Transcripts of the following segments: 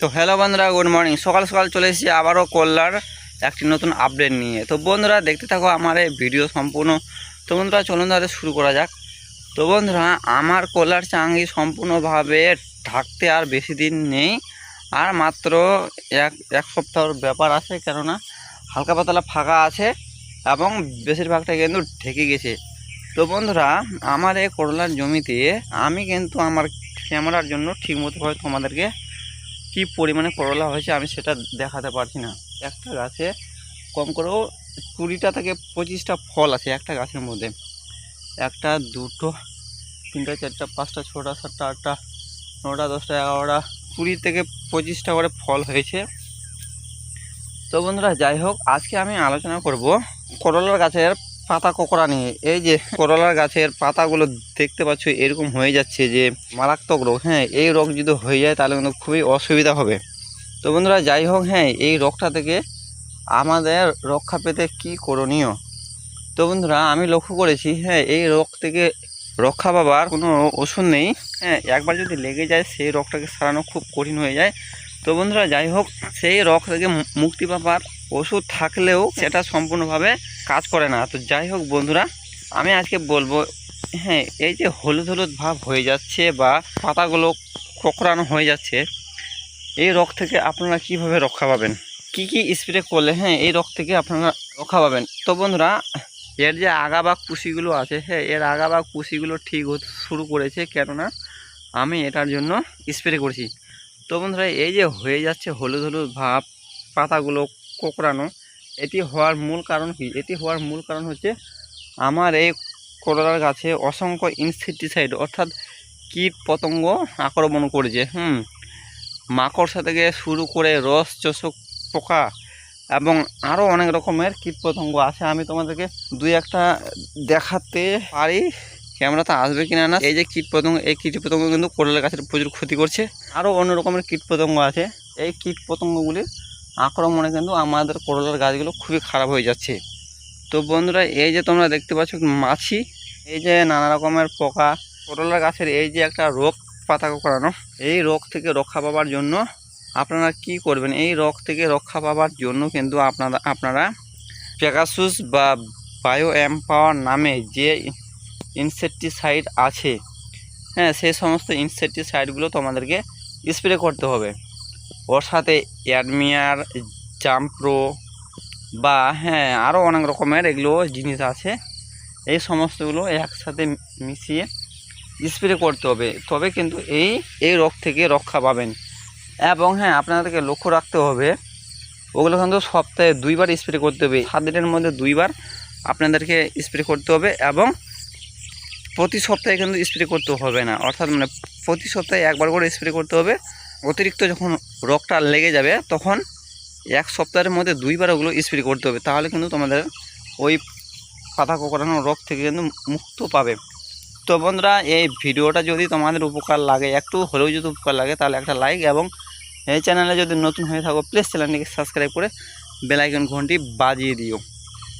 তো হ্যালো বন্ধুরা good morning সকাল সকাল চলে এসেছি আবারও কল্যার একটি নতুন আপডেট নিয়ে। তো বন্ধুরা, দেখতে থাকো আমার এই ভিডিও সম্পূর্ণ। তো বন্ধুরা, চলুন তাহলে শুরু করা যাক। তো বন্ধুরা, আমার কল্যার চাঙ্গি সম্পূর্ণভাবে ঢাকতে আর বেশি দিন নেই। আর মাত্র এক এক সপ্তাহর ব্যাপার আছে, কেননা হালকা পাতলা ফাঁকা আছে এবং বেশিরভাগটা কিন্তু ঢেকে গেছে। তো বন্ধুরা, আমার এই করলার জমিতে আমি কিন্তু আমার ক্যামেরার জন্য ঠিকমতোভাবে তোমাদেরকে কি পরিমাণে করলা হয়েছে আমি সেটা দেখাতে পারছি না। একটা গাছে কম করেও কুড়িটা থেকে পঁচিশটা ফল আছে একটা গাছের মধ্যে। একটা, দুটো, তিনটা, চারটা, পাঁচটা, ছটা, সাতটা, আটটা, নটা, দশটা, এগারোটা, কুড়ি থেকে পঁচিশটা করে ফল হয়েছে। তো বন্ধুরা, যাই হোক, আজকে আমি আলোচনা করব করলার গাছের পাতা কোকড়া নিয়ে। এই যে করলার গাছের পাতাগুলো দেখতে পাচ্ছ, এরকম হয়ে যাচ্ছে যে মারাত্মক রোগ। হ্যাঁ এই রোগ যদি হয়ে যায় তাহলে কিন্তু খুবই অসুবিধা হবে। তো বন্ধুরা, যাই হোক হ্যাঁ এই রোগটা থেকে আমাদের রক্ষা পেতে কি করণীয়? তো বন্ধুরা, আমি লক্ষ্য করেছি হ্যাঁ এই রোগ থেকে রক্ষা পাবার কোনো ওষুধ নেই। হ্যাঁ একবার যদি লেগে যায়, সেই রোগটাকে সারানো খুব কঠিন হয়ে যায়। তো বন্ধুরা, যাই হোক, সেই রোগ থেকে মুক্তি পাবার ওষুধ থাকলেও সেটা সম্পূর্ণভাবে কাজ করে না। তো যাই হোক বন্ধুরা, আমি আজকে বলব হ্যাঁ এই যে হলুদ হলুদ ভাব হয়ে যাচ্ছে বা পাতাগুলো কোকড়ানো হয়ে যাচ্ছে, এই রোগ থেকে আপনারা কীভাবে রক্ষা পাবেন? কি কি স্প্রে করলে হ্যাঁ এই রোগ থেকে আপনারা রক্ষা পাবেন? তো বন্ধুরা, এর যে আগা বা কুশিগুলো আছে হ্যাঁ এর আগা বা কুশিগুলো ঠিক হতে শুরু করেছে কেননা আমি এটার জন্য স্প্রে করছি। তো বন্ধুরা, এই যে হয়ে যাচ্ছে হলুদ হলুদ ভাব, পাতাগুলো কোকড়ানো, এটি হওয়ার মূল কারণ কি? এটি হওয়ার মূল কারণ হচ্ছে আমার এই করলার গাছে অসংখ্য ইনসেকটিসাইড অর্থাৎ কীট পতঙ্গ আক্রমণ করেছে, হুম? মাকড়সা থেকে শুরু করে রস, চোষক, পোকা এবং আরও অনেক রকমের কীটপতঙ্গ আছে। আমি তোমাদেরকে দুই একটা দেখাতে পারি। ক্যামেরাতে আসবে কিনা না? এই যে কীটপতঙ্গ এই কীটপতঙ্গ কিন্তু করলা গাছের প্রচুর ক্ষতি করছে। আরও অন্য রকমের কীটপতঙ্গ আছে। এই কীটপতঙ্গগুলির আক্রমণে কিন্তু আমাদের করলার গাছগুলো খুবই খারাপ হয়ে যাচ্ছে। তো বন্ধুরা, এই যে তোমরা দেখতে পাচ্ছ মাছি, এই যে নানা রকমের পোকা, করলার গাছের এই যে একটা রোগ পাতা করানো, এই রোগ থেকে রক্ষা পাওয়ার জন্য আপনারা কি করবেন? এই রোগ থেকে রক্ষা পাওয়ার জন্য কিন্তু আপনারা আপনারা পেগাসুস বা বায়ো এম্পাওয়ার নামে যে ইনসেকটিসাইড আছে হ্যাঁ সেই সমস্ত ইনসেকটিসাইডগুলো তোমাদেরকে স্প্রে করতে হবে। ওর সাথে অ্যাডমিয়ার জাম্প্রো বা হ্যাঁ আরও অনেক রকমের এগুলো জিনিস আছে। এই সমস্তগুলো একসাথে মিশিয়ে স্প্রে করতে হবে। তবে কিন্তু এই এই রোগ থেকে রক্ষা পাবেন। এবং হ্যাঁ আপনাদেরকে লক্ষ্য রাখতে হবে, ওগুলো কিন্তু সপ্তাহে দুইবার স্প্রে করতে হবে। সাত দিনের মধ্যে দুইবার আপনাদেরকে স্প্রে করতে হবে এবং প্রতি সপ্তাহে কিন্তু স্প্রে করতে হবে না। অর্থাৎ মানে প্রতি সপ্তাহে একবার করে স্প্রে করতে হবে। অতিরিক্ত যখন রোগটা লেগে যাবে, তখন এক সপ্তাহের মধ্যে দুইবার ওগুলো স্প্রে করতে হবে। তাহলে কিন্তু তোমাদের ওই পাতা কোকড়ানো রোগ থেকে কিন্তু মুক্ত পাবে। তো বন্ধুরা, এই ভিডিওটা যদি তোমাদের উপকার লাগে, একটু হলেও যদি উপকার লাগে, তাহলে একটা লাইক এবং এই চ্যানেলে যদি নতুন হয়ে থাকো প্লিজ চ্যানেলটিকে সাবস্ক্রাইব করে বেলাইকন ঘন্টি বাজিয়ে দিও।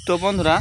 তো বন্ধুরা